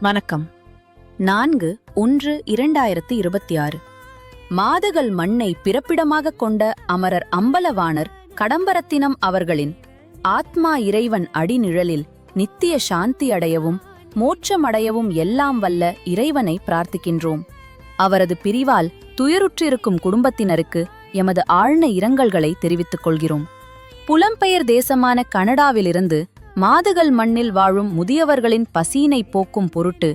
வணக்கம். நான்கு ஒன்று இரண்டாயிரத்தி இருபத்தி ஆறு மாதகள் மண்ணை பிறப்பிடமாகக் கொண்ட அமரர் அம்பலவாணர் கடம்பரத்தினம் அவர்களின் ஆத்மா இறைவன் அடிநிழலில் நித்திய சாந்தி அடையவும் மோட்சமடையவும் எல்லாம் வல்ல இறைவனை பிரார்த்திக்கின்றோம். அவரது பிரிவால் துயருற்றிருக்கும் குடும்பத்தினருக்கு எமது ஆழ்ந்த இரங்கல்களை தெரிவித்துக் கொள்கிறோம். புலம்பெயர் தேசமான கனடாவிலிருந்து மாதகள் மண்ணில் வாழும் முதியவர்களின் பசியினை போக்கும் பொருட்டு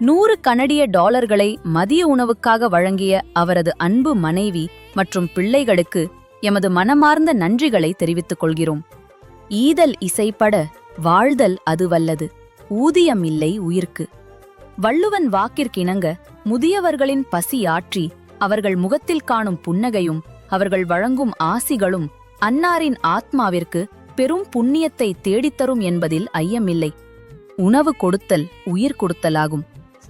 நூறு கனடிய டாலர்களை மதிய உணவுக்காக வழங்கிய அவரது அன்பு மனைவி மற்றும் பிள்ளைகளுக்கு எமது மனமார்ந்த நன்றிகளை தெரிவித்துக் கொள்கிறோம். ஈதல் இசைப்பட வாழ்தல் அதுவல்லது ஊதியம் இல்லை உயிர்க்கு. வள்ளுவன் வாக்கிற்கிணங்க முதியவர்களின் பசி ஆற்றி அவர்கள் முகத்தில் காணும் புன்னகையும் அவர்கள் வழங்கும் ஆசிகளும் அன்னாரின் ஆத்மாவிற்கு பெரும் புண்ணியத்தை தேடித்தரும் என்பதில் ஐயமில்லை. உணவு கொடுத்தல் உயிர் கொடுத்தலாகும்.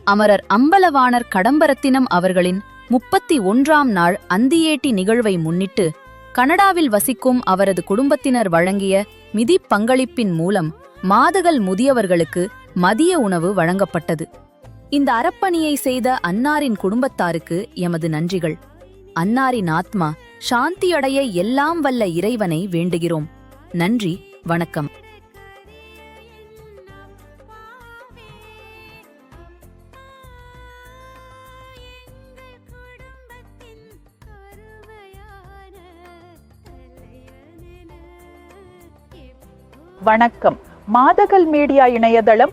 அமரர் அம்பலவாணர் கடம்பரத்தினம் அவர்களின் முப்பத்தி ஒன்றாம் நாள் அந்தியேட்டி நிகழ்வை முன்னிட்டு கனடாவில் வசிக்கும் அவரது குடும்பத்தினர் வழங்கிய மிதி பங்களிப்பின் மூலம் மாதகள் முதியவர்களுக்கு மதிய உணவு வழங்கப்பட்டது. இந்த அறப்பணியை செய்த அன்னாரின் குடும்பத்தாருக்கு எமது நன்றிகள். அன்னாரின் ஆத்மா சாந்தியடைய எல்லாம் வல்ல இறைவனை வேண்டுகிறோம். நன்றி வணக்கம். வணக்கம். மாதகள் மீடியா இணையதளம்